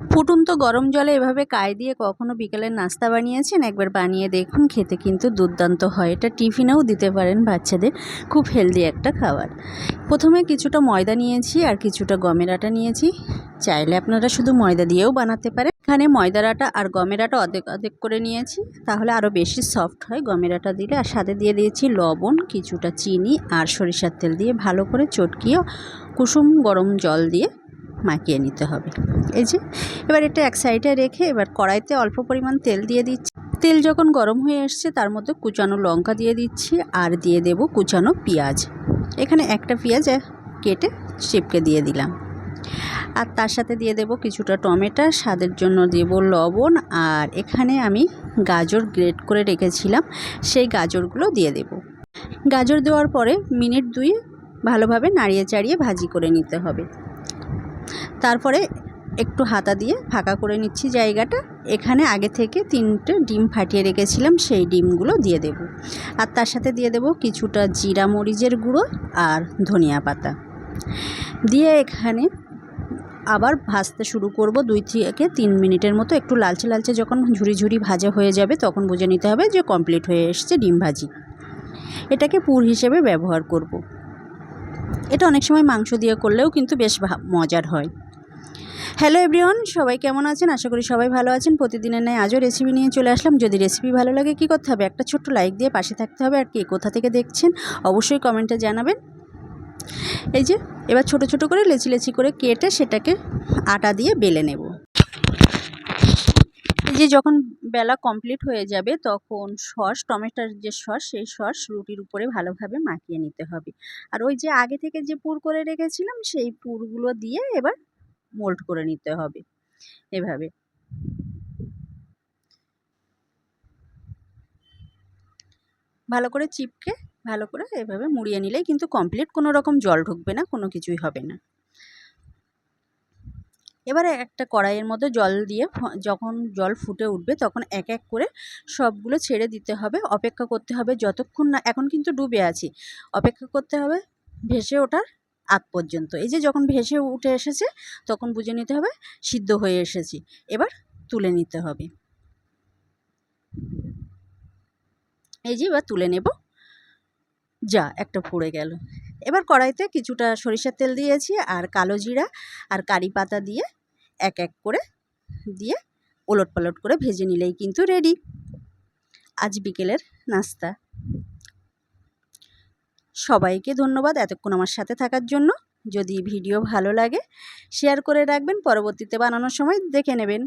ফুটন্ত গরম জলে এভাবে কায় দিয়ে কখনো বিকেলের নাস্তা বানিয়েছেন? একবার বানিয়ে দেখুন, খেতে কিন্তু দুর্দান্ত হয়। এটা টিফিনেও দিতে পারেন বাচ্চাদের। খুব হেলদি একটা খাবার। প্রথমে কিছুটা ময়দা নিয়েছি আর কিছুটা গমের আটা নিয়েছি। চাইলে আপনারা শুধু ময়দা দিয়েও বানাতে পারেন। এখানে ময়দার আটা আর গমের আটা অর্ধেক অর্ধেক করে নিয়েছি। তাহলে আরও বেশি সফট হয় গমের আটা দিলে। আর সাথে দিয়ে দিয়েছি লবণ, কিছুটা চিনি আর সরিষার তেল দিয়ে ভালো করে চটকিয়ে কুসুম গরম জল দিয়ে মাখিয়ে নিতে হবে। এই যে, এবার এটা এক সাইডে রেখে এবার কড়াইতে অল্প পরিমাণ তেল দিয়ে দিচ্ছি। তেল যখন গরম হয়ে এসছে তার মধ্যে কুচানো লঙ্কা দিয়ে দিচ্ছি আর দিয়ে দেব কুচানো পেঁয়াজ। এখানে একটা পেঁয়াজ কেটে চিপকে দিয়ে দিলাম। আর তার সাথে দিয়ে দেব কিছুটা টমেটো, স্বাদের জন্য দেব লবণ আর এখানে আমি গাজর গ্রেট করে রেখেছিলাম, সেই গাজরগুলো দিয়ে দেব। গাজর দেওয়ার পরে মিনিট দুই ভালোভাবে নাড়িয়ে চাড়িয়ে ভাজি করে নিতে হবে। তারপরে একটু হাতা দিয়ে ফাঁকা করে নিচ্ছি জায়গাটা। এখানে আগে থেকে তিনটে ডিম ফাটিয়ে রেখেছিলাম, সেই ডিমগুলো দিয়ে দেব। আর তার সাথে দিয়ে দেব কিছুটা জিরা মরিচের গুঁড়ো আর ধনিয়া পাতা। দিয়ে এখানে আবার ভাজতে শুরু করব দুই থেকে তিন মিনিটের মতো। একটু লালচে লালচে যখন ঝুরি ঝুড়ি ভাজা হয়ে যাবে তখন বুঝে নিতে হবে যে কমপ্লিট হয়ে এসছে ডিম ভাজি। এটাকে পুর হিসেবে ব্যবহার করব। এটা অনেক সময় মাংস দিয়ে করলেও কিন্তু বেশ মজার হয়। হ্যালো এভরিওয়ান সবাই কেমন আছেন? আশা করি সবাই ভালো আছেন। প্রতিদিনের ন্যায় আজও রেসিপি নিয়ে চলে আসলাম। যদি রেসিপি ভালো লাগে কী করতে হবে? একটা ছোট্ট লাইক দিয়ে পাশে থাকতে হবে। আর কে কোথা থেকে দেখছেন, অবশ্যই কমেন্টে জানাবেন। এই যে, এবার ছোট ছোট করে লেচি লেচি করে কেটে সেটাকে আটা দিয়ে বেলে নেব। এই যে যখন বেলা কমপ্লিট হয়ে যাবে, তখন সস, টমেটোর যে সস, সেই সস রুটির উপরে ভালোভাবে মাখিয়ে নিতে হবে। আর ওই যে আগে থেকে যে পুর করে রেখেছিলাম, সেই পুরগুলো দিয়ে এবার মোল্ড করে নিতে হবে, এভাবে। ভালো করে চিপকে, ভালো করে এভাবে মুড়িয়ে নিলেই কিন্তু কমপ্লিট কোনো রকম জল ঢুকবে না, কোনো কিছুই হবে না। এবারে একটা কড়াইয়ের মধ্যে জল দিয়ে যখন জল ফুটে উঠবে তখন এক এক করে সবগুলো ছেড়ে দিতে হবে, অপেক্ষা করতে হবে যতক্ষণ না, এখন কিন্তু ডুবে আছি, অপেক্ষা করতে হবে ভেসে ওঠার আগ পর্যন্ত। এই যে যখন ভেসে উঠে এসেছে, তখন বুঝে নিতে হবে, সিদ্ধ হয়ে এসেছি। এবার তুলে নিতে হবে। এই যে এবার তুলে নেব। যা, একটা পুড়ে গেল। এবার কড়াইতে কিছুটা সরিষার তেল দিয়েছি আর কালো জিরা আর কারি পাতা দিয়ে এক এক করে দিয়ে ওলট পালট করে ভেজে নিলেই কিন্তু রেডি। আজ বিকেলের নাস্তা। সবাইকে ধন্যবাদ এতক্ষণ আমার সাথে থাকার জন্য। যদি ভিডিও ভালো লাগে শেয়ার করে রাখবেন। পরবর্তীতে বানানোর সময় দেখে নেবেন।